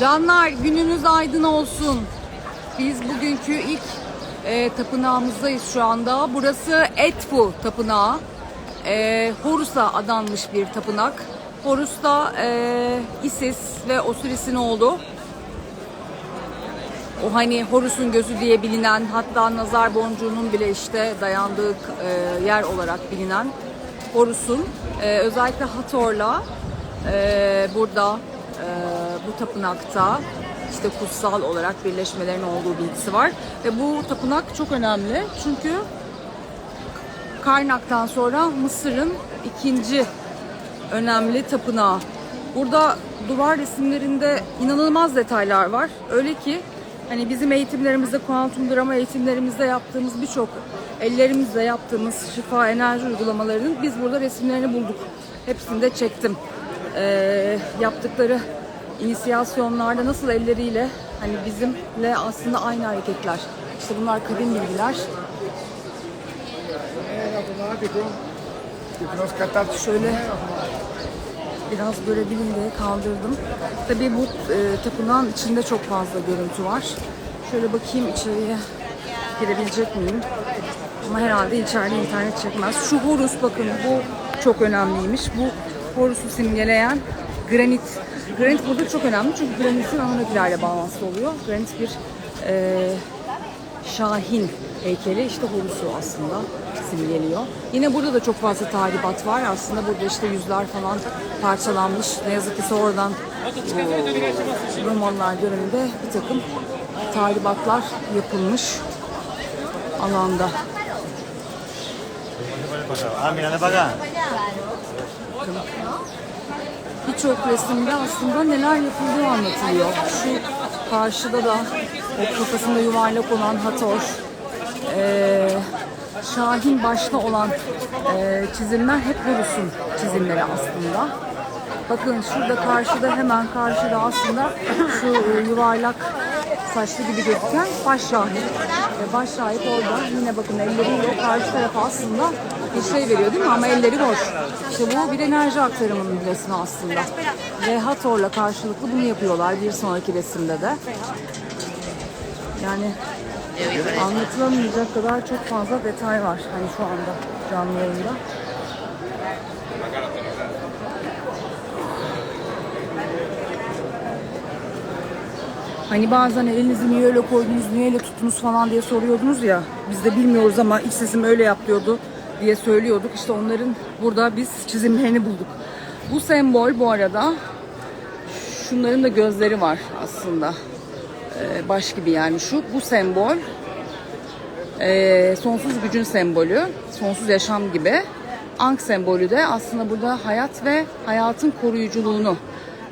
Canlar gününüz aydın olsun. Biz bugünkü ilk e, tapınağımızdayız şu anda. Burası Etfu Tapınağı. E, Horus'a adanmış bir tapınak. Horus da e, Isis ve Osiris'in oğlu. O hani Horus'un gözü diye bilinen hatta nazar boncuğunun bile işte dayandığı e, yer olarak bilinen Horus'un e, özellikle Hathor'la e, burada e, bu tapınakta işte kutsal olarak birleşmelerin olduğu bilgisi var. Ve bu tapınak çok önemli çünkü Karnak'tan sonra Mısır'ın ikinci önemli tapınağı. Burada duvar resimlerinde inanılmaz detaylar var. Öyle ki hani bizim eğitimlerimizde, kuantum drama eğitimlerimizde yaptığımız birçok ellerimizle yaptığımız şifa enerji uygulamalarının biz burada resimlerini bulduk. Hepsini de çektim. Ee, yaptıkları inisiyasyonlarda nasıl elleriyle hani bizimle aslında aynı hareketler. İşte bunlar kadim bilgiler. Şöyle biraz böyle bilindiğe kaldırdım. Tabii bu e, tapınağın içinde çok fazla görüntü var. Şöyle bakayım içeriye girebilecek miyim? Ama herhalde içeride internet çekmez. Şu Horus bakın bu çok önemliymiş. Bu Horus'u simgeleyen granit. Granit burada çok önemli çünkü granitin Anunnakilerle bağlantısı oluyor. Granit bir e, Şahin heykeli işte Horus'u aslında simgeliyor. Yine burada da çok fazla tahribat var. Aslında burada işte yüzler falan parçalanmış. Ne yazık ki sonradan bu Romanlar döneminde bir takım tahribatlar yapılmış alanda. Acá. Birçok resimde aslında neler yapıldığı anlatılıyor. Şu karşıda da o kafasında yuvarlak olan Hathor, eee, Şahin başta olan eee, çizimler hep Horus'un çizimleri aslında. Bakın şurada karşıda hemen karşıda aslında şu e, yuvarlak saçlı gibi gözüken baş şahit. Ve baş şahit orada yine bakın elleriyle karşı tarafa aslında bir şey veriyor değil mi? Ama elleri boş. İşte bu bir enerji aktarımının resmi aslında. Ve Hathor'la karşılıklı bunu yapıyorlar bir sonraki resimde de. Yani anlatılamayacak kadar çok fazla detay var hani şu anda canlı yayında. Hani bazen elinizi niye öyle koydunuz, niye öyle tuttunuz falan diye soruyordunuz ya. Biz de bilmiyoruz ama iç sesim öyle yap diyordu diye söylüyorduk. İşte onların burada biz çizimlerini bulduk. Bu sembol bu arada şunların da gözleri var aslında. Ee, baş gibi yani şu. Bu sembol ee, sonsuz gücün sembolü, sonsuz yaşam gibi. Ank sembolü de aslında burada hayat ve hayatın koruyuculuğunu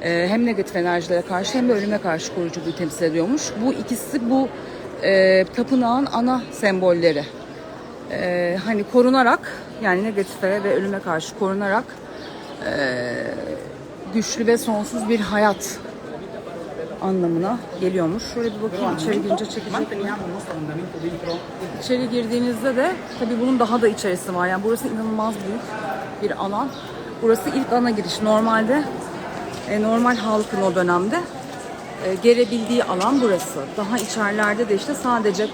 e, hem negatif enerjilere karşı hem de ölüme karşı koruyuculuğu temsil ediyormuş. Bu ikisi bu e, tapınağın ana sembolleri. E, hani korunarak yani negatife ve ölüme karşı korunarak e, güçlü ve sonsuz bir hayat anlamına geliyormuş. Şöyle bir bakayım içeri girince çekecek İçeri girdiğinizde de tabii bunun daha da içerisi var. Yani burası inanılmaz büyük bir alan. Burası ilk ana giriş. Normalde e, normal halkın o dönemde e, gelebildiği alan burası. Daha içerilerde de işte sadece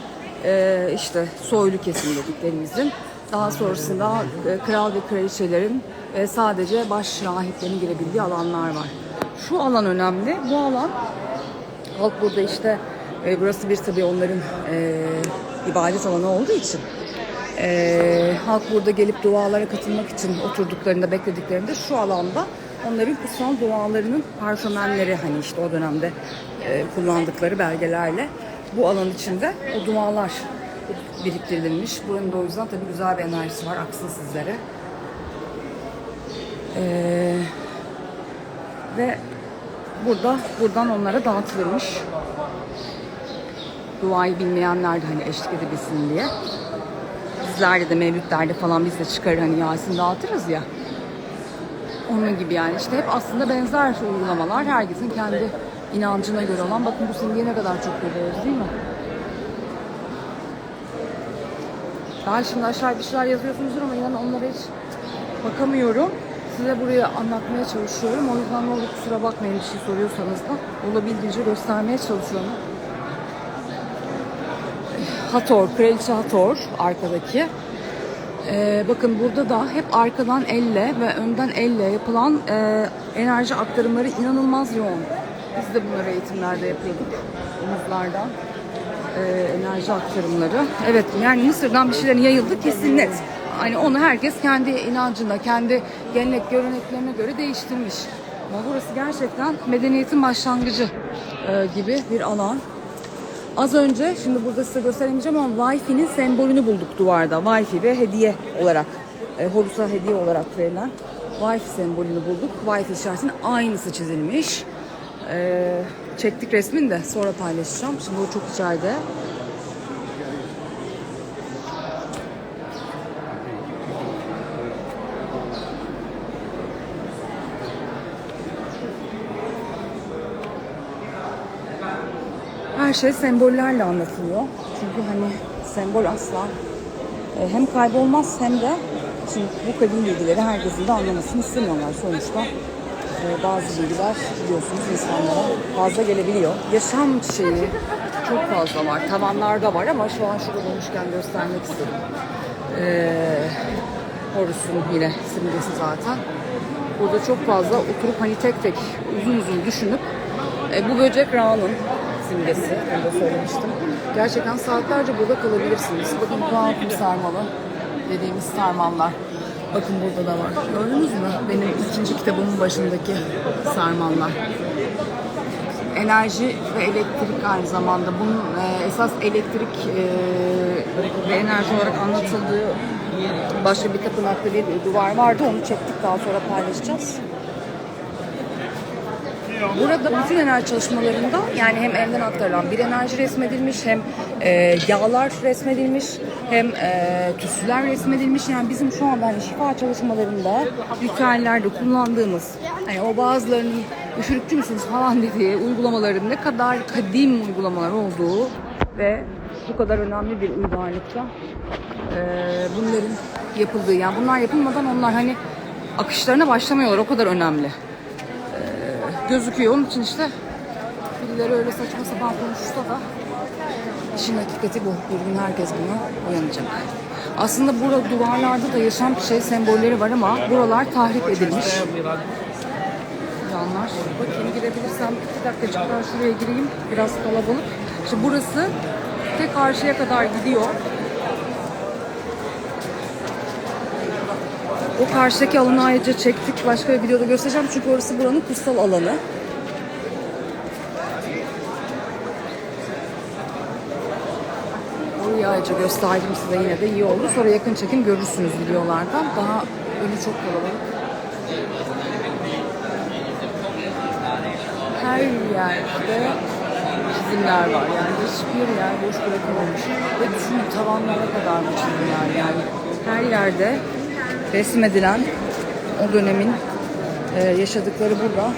e, işte soylu kesim dediklerimizin daha sonrasında e, kral ve kraliçelerin e, sadece baş rahiplerin girebildiği alanlar var. Şu alan önemli. Bu alan Halk burada işte e, burası bir tabii onların e, ibadet alanı olduğu için e, halk burada gelip dualara katılmak için oturduklarında beklediklerinde şu alanda onların kutsal dualarının parşömenleri hani işte o dönemde e, kullandıkları belgelerle bu alan içinde o dualar biriktirilmiş. Buranın da o yüzden tabii güzel bir enerjisi var aksın sizlere. Eee ve burada buradan onlara dağıtılırmış. Duayı bilmeyenler de hani eşlik edebilsin diye. Bizlerde de mevlütlerde falan biz de çıkarır hani Yasin dağıtırız ya. Onun gibi yani işte hep aslında benzer uygulamalar. Herkesin kendi inancına göre olan. Bakın bu simgeyi ne kadar çok görüyoruz değil mi? Ben şimdi aşağı bir şeyler yazıyorsunuzdur ama inanın onlara hiç bakamıyorum. size burayı anlatmaya çalışıyorum. O yüzden ne olur kusura bakmayın bir şey soruyorsanız da olabildiğince göstermeye çalışıyorum. Hathor, Kraliçe Hathor arkadaki. Ee, bakın burada da hep arkadan elle ve önden elle yapılan e, enerji aktarımları inanılmaz yoğun. Biz de bunları eğitimlerde yapıyorduk. Omuzlardan e, enerji aktarımları. Evet yani Mısır'dan bir şeylerin yayıldı kesin net. Hani onu herkes kendi inancına, kendi gelenek göreneklerine göre değiştirmiş. Ama burası gerçekten medeniyetin başlangıcı e, gibi bir alan. Az önce, şimdi burada size gösteremeyeceğim ama Wi-Fi'nin sembolünü bulduk duvarda. Wi-Fi ve hediye olarak, e, Horus'a hediye olarak verilen Wi-Fi sembolünü bulduk. Wi-Fi işaretinin aynısı çizilmiş. E, çektik resmini de sonra paylaşacağım. Şimdi o çok içeride. Her şey sembollerle anlatılıyor. Çünkü hani sembol asla e, hem kaybolmaz hem de şimdi bu kadim bilgileri herkesin de anlamasını istemiyorlar sonuçta. E, bazı bilgiler biliyorsunuz insanlara fazla gelebiliyor. Yaşam şeyi çok fazla var. Tavanlarda var ama şu an şurada olmuşken göstermek istedim. Ee, Horus'un yine simgesi zaten. Burada çok fazla oturup hani tek tek uzun uzun düşünüp e, bu böcek Ra'nın simgesi. Onu da söylemiştim. Gerçekten saatlerce burada kalabilirsiniz. Bakın kuantum sarmalı dediğimiz sarmallar. Bakın burada da var. Gördünüz mü? Benim ikinci kitabımın başındaki sarmallar. Enerji ve elektrik aynı zamanda. Bunun e, esas elektrik e, ve enerji olarak anlatıldığı başka bir tapınakta bir duvar vardı. Onu çektik daha sonra paylaşacağız. Burada bütün enerji çalışmalarında yani hem elden aktarılan bir enerji resmedilmiş hem e, yağlar resmedilmiş hem e, tütsüler resmedilmiş. Yani bizim şu anda hani şifa çalışmalarında ritüellerde kullandığımız hani o bazılarının üfürükçü müsünüz falan dediği uygulamaların ne kadar kadim uygulamalar olduğu ve bu kadar önemli bir uygarlıkta e, bunların yapıldığı yani bunlar yapılmadan onlar hani akışlarına başlamıyorlar o kadar önemli gözüküyor. Onun için işte birileri öyle saçma sapan konuşsa da işin hakikati bu. Bir gün herkes buna uyanacak. Aslında burada duvarlarda da yaşam şey sembolleri var ama buralar tahrip edilmiş. Yanlar. Bakayım girebilirsem iki dakikacık daha şuraya gireyim. Biraz kalabalık. İşte burası tek karşıya kadar gidiyor. O karşıdaki alanı ayrıca çektik. Başka bir videoda göstereceğim. Çünkü orası buranın kutsal alanı. Ayrıca gösterdim size yine de iyi oldu. Sonra yakın çekim görürsünüz videolardan. Daha önü çok kalabalık. Her yerde çizimler var. Yani hiçbir yer boş bırakılmamış. Ve düşünün tavanlara kadar bu çizimler yani. Her yerde resmedilen o dönemin e, yaşadıkları burada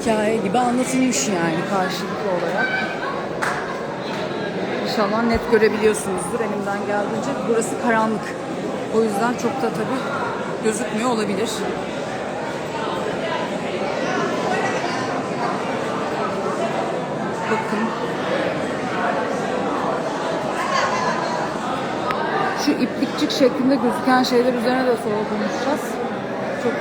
hikaye gibi anlatılmış yani karşılıklı olarak. İnşallah net görebiliyorsunuzdur elimden geldiğince. Burası karanlık. O yüzden çok da tabii gözükmüyor olabilir. Bakın. Şu iplikçik şeklinde gözüken şeyler üzerine de sonra konuşacağız. Çok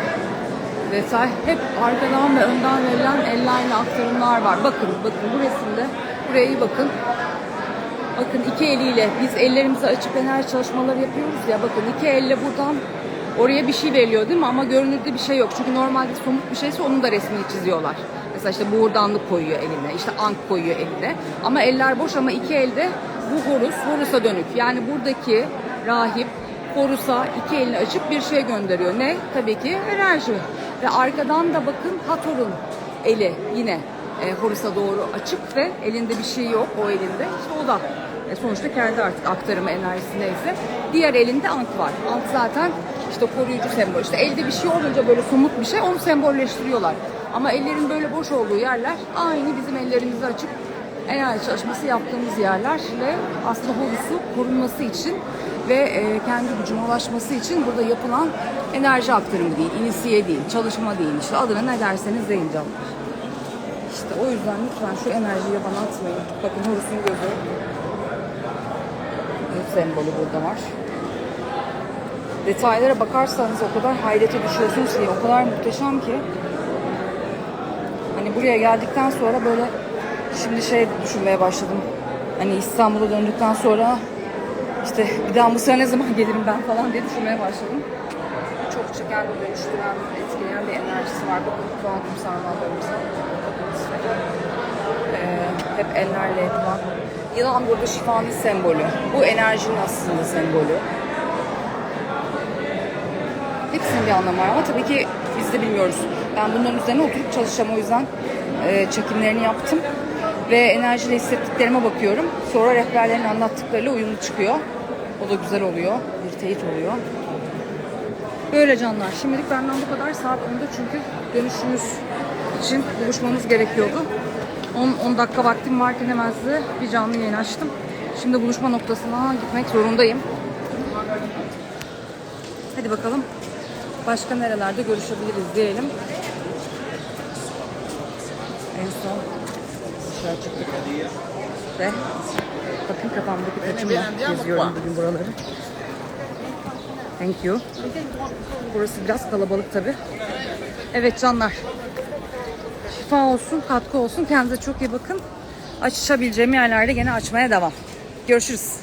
detay. Hep arkadan ve önden verilen ellerle aktarımlar var. Bakın, bakın bu resimde. Buraya iyi bakın. Bakın iki eliyle biz ellerimizi açıp enerji çalışmaları yapıyoruz ya. Bakın iki elle buradan oraya bir şey veriliyor değil mi? Ama görünürde bir şey yok. Çünkü normalde somut bir şeyse onun da resmini çiziyorlar. Mesela işte buğurdanlık koyuyor eline, işte ank koyuyor eline. Ama eller boş ama iki elde bu horus, horusa dönük. Yani buradaki rahip horusa iki elini açıp bir şey gönderiyor. Ne? Tabii ki enerji. Ve arkadan da bakın Hathor'un eli yine e, Horus'a doğru açık ve elinde bir şey yok o elinde. İşte o da e, sonuçta kendi artık aktarımı enerjisi neyse. Diğer elinde Ank var. Ank zaten işte koruyucu sembol. İşte elde bir şey olunca böyle somut bir şey onu sembolleştiriyorlar. Ama ellerin böyle boş olduğu yerler aynı bizim ellerimizi açıp enerji çalışması yaptığımız yerler ve aslında Horus'u korunması için ve e, kendi gücüne ulaşması için burada yapılan enerji aktarımı değil, inisiye değil, çalışma değil. İşte adına ne derseniz deyin canlar. İşte o yüzden lütfen şu enerjiyi bana atmayın. Bakın Horus'un gözü. Bu sembolü burada var. Detaylara bakarsanız o kadar hayrete düşüyorsunuz ki, o kadar muhteşem ki. Hani buraya geldikten sonra böyle şimdi şey düşünmeye başladım. Hani İstanbul'a döndükten sonra işte bir daha Mısır'a ne zaman gelirim ben falan diye düşünmeye başladım. Çok çeken, dönüştüren, etkileyen bir enerjisi var. Bakın kuantum sarmallarımıza. Ee, hep ellerle yapılan. Yılan burada şifanın sembolü. Bu enerjinin aslında sembolü. Hepsinin bir anlamı var ama tabii ki biz de bilmiyoruz. Ben bunların üzerine oturup çalışacağım o yüzden e, çekimlerini yaptım. Ve enerjiyle hissettiklerime bakıyorum. Sonra rehberlerin anlattıklarıyla uyumlu çıkıyor. O da güzel oluyor. Bir teyit oluyor. Böyle canlar. Şimdilik benden bu kadar. Saat 10'da çünkü dönüşümüz için buluşmamız gerekiyordu. 10, 10 dakika vaktim varken hemen size bir canlı yayın açtım. Şimdi buluşma noktasına gitmek zorundayım. Hadi bakalım. Başka nerelerde görüşebiliriz diyelim. En son dışarı çıktık. Ve bakın kafamdaki taçımla geziyorum bugün buraları. Thank you. Burası biraz kalabalık tabi. Evet canlar. Şifa olsun, katkı olsun. Kendinize çok iyi bakın. Açabileceğim yerlerde gene açmaya devam. Görüşürüz.